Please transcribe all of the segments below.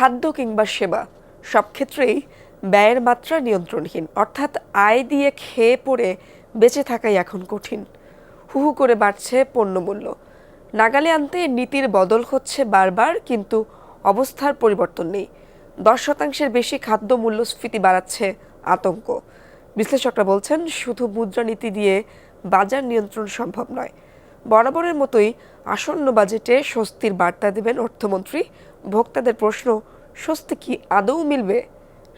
খাদ্য কিংবা সেবা, সব ক্ষেত্রেই ব্যয়ের মাত্রা নিয়ন্ত্রণহীন। অর্থাৎ আয় দিয়ে খেয়ে পড়ে বেঁচে থাকাই এখন কঠিন। হু হু করে বাড়ছে পণ্যমূল্য। নাগালে আনতে নীতির বদল হচ্ছে বারবার, কিন্তু অবস্থার পরিবর্তন নেই। দশ শতাংশের বেশি খাদ্য মূল্যস্ফীতি বাড়াচ্ছে আতঙ্ক। বিশ্লেষকরা বলছেন, শুধু মুদ্রানীতি দিয়ে বাজার নিয়ন্ত্রণ সম্ভব নয়, বরাবরের মতোই আসন্ন বাজেটে স্বস্তির বার্তা দেবেন অর্থমন্ত্রী ভোক্তাদের প্রশ্ন স্বস্তি কি আদৌ মিলবে?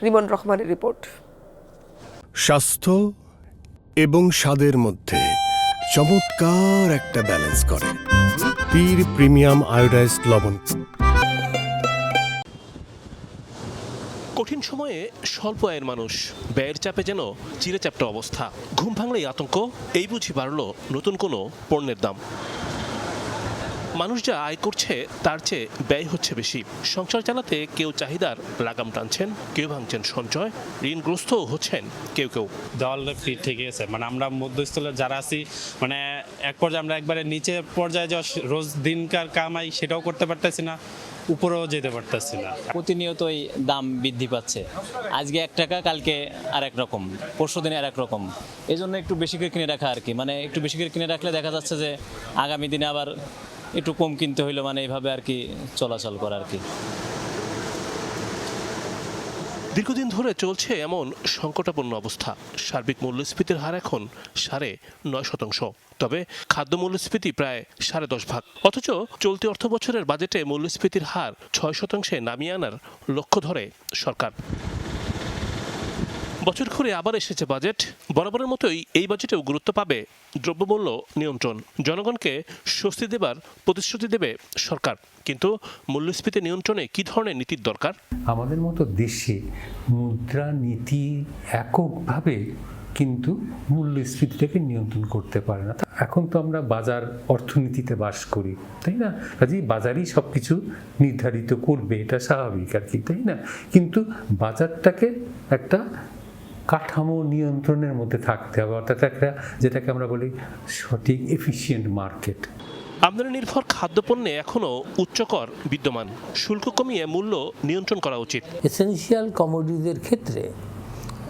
রিমন রহমানের রিপোর্ট। স্বাস্থ্য এবং স্বাদের মধ্যে চমৎকার একটা ব্যালেন্স করে। পীর প্রিমিয়াম আয়োডাইজড লবণ। কঠিন সময়ে স্বল্প আয়ের মানুষ ব্যয়ের চাপে যেন চিরেচাপটা অবস্থা। ঘুম ভাঙলেই আতঙ্ক এই বুঝি বাড়ল নতুন কোনো পণ্যের দাম। মানুষ যা আয় করছে তার চেয়ে ব্যয় হচ্ছে বেশি। সংসার চালাতে কেউ চাহিদার লাগাম টানছেন কেউ ভাঙছেন সঞ্চয় ঋণগ্রস্তও হচ্ছেন কেউ কেউ। দেওয়ালে ফি ঠিক আছে। মানে আমরা মধ্যস্থলে যারা আছি মানে এক পর্যায়ে আমরা একবারে নিচে পর্যায়ে যা রোজ দিনকার কামাই সেটাও করতে পারতেছি না উপরেও যেতে পারতেছি না। প্রতিনিয়তই দাম বৃদ্ধি পাচ্ছে। আজকে এক টাকা কালকে আর এক রকম পরশু দিনে আর এক রকম। এই জন্য একটু বেশি করে কিনে রাখা আর কি। মানে একটু বেশি করে কিনে রাখলে দেখা যাচ্ছে যে আগামী দিনে আবার একটু কম কিনতে হইল মানে এইভাবে আর কি চলাচল করা আর কি। দীর্ঘদিন ধরে চলছে এমন সংকটাপন্ন অবস্থা। সার্বিক মূল্যস্ফীতির হার এখন সাড়ে নয় শতাংশ। তবে খাদ্য মূল্যস্ফীতি প্রায় সাড়ে দশ ভাগ। অথচ চলতি অর্থ বছরের বাজেটে মূল্যস্ফীতির হার ছয় শতাংশে নামিয়ে আনার লক্ষ্য ধরে সরকার। বছর ঘুরে আবার এসেছে বাজেট। বরাবরের মতোই এই বাজেটেও গুরুত্ব পাবে দ্রব্যমূল্য নিয়ন্ত্রণ। জনগণকে স্বস্তি দেবার প্রতিশ্রুতি দেবে সরকার। কিন্তু মূল্যস্ফীতি নিয়ন্ত্রণে কি ধরনের নীতির দরকার? আমাদের মতো দেশে মুদ্রা নীতি এককভাবে কিন্তু মূল্যস্ফীতিটাকে নিয়ন্ত্রণ করতে পারে না। এখন তো আমরা বাজার অর্থনীতিতে বাস করি, তাই না? কাজেই বাজারই সব কিছু নির্ধারিত করবে, এটা স্বাভাবিক আর কি, তাই না? কিন্তু বাজারটাকে একটা কাঠামো নিয়ন্ত্রণের মধ্যে থাকতে হবে অর্থাৎ একটা যেটাকে আমরা বলি সঠিক এফিসিয়েন্ট মার্কেট আমদানি নির্ভর খাদ্যপণ্যে এখনও উচ্চকর বিদ্যমান। শুল্ক কমিয়ে মূল্য নিয়ন্ত্রণ করা উচিত। এসেনশিয়াল কমোডিটিদের ক্ষেত্রে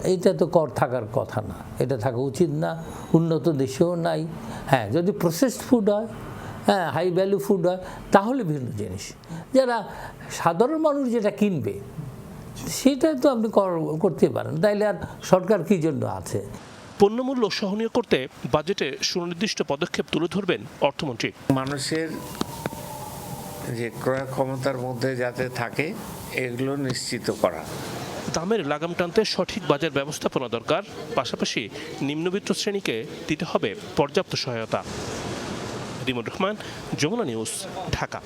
এইটা তো কর থাকার কথা না। এটা থাকা উচিত না। উন্নত দেশেও নাই। হ্যাঁ যদি প্রসেসড ফুড হয় হ্যাঁ হাই ভ্যালু ফুড হয় তাহলে ভিন্ন জিনিস। যারা সাধারণ মানুষ যেটা কিনবে সেটা তো আপনি কর- করতে পারেন। তাইলে আর সরকার কী জন্য আছে? পণ্যমূল্য সহনীয় করতে বাজেটে সুনির্দিষ্ট পদক্ষেপ তুলে ধরবেন অর্থমন্ত্রী। মানুষের যে ক্রয় ক্ষমতার মধ্যে যাতে থাকে এগুলো নিশ্চিত করা। দামের লাগাম টানতে সঠিক বাজার ব্যবস্থাপনা দরকার পাশাপাশি নিম্নবিত্ত শ্রেণীকে দিতে হবে পর্যাপ্ত সহায়তা। রিমন রহমান যমুনা নিউজ ঢাকা।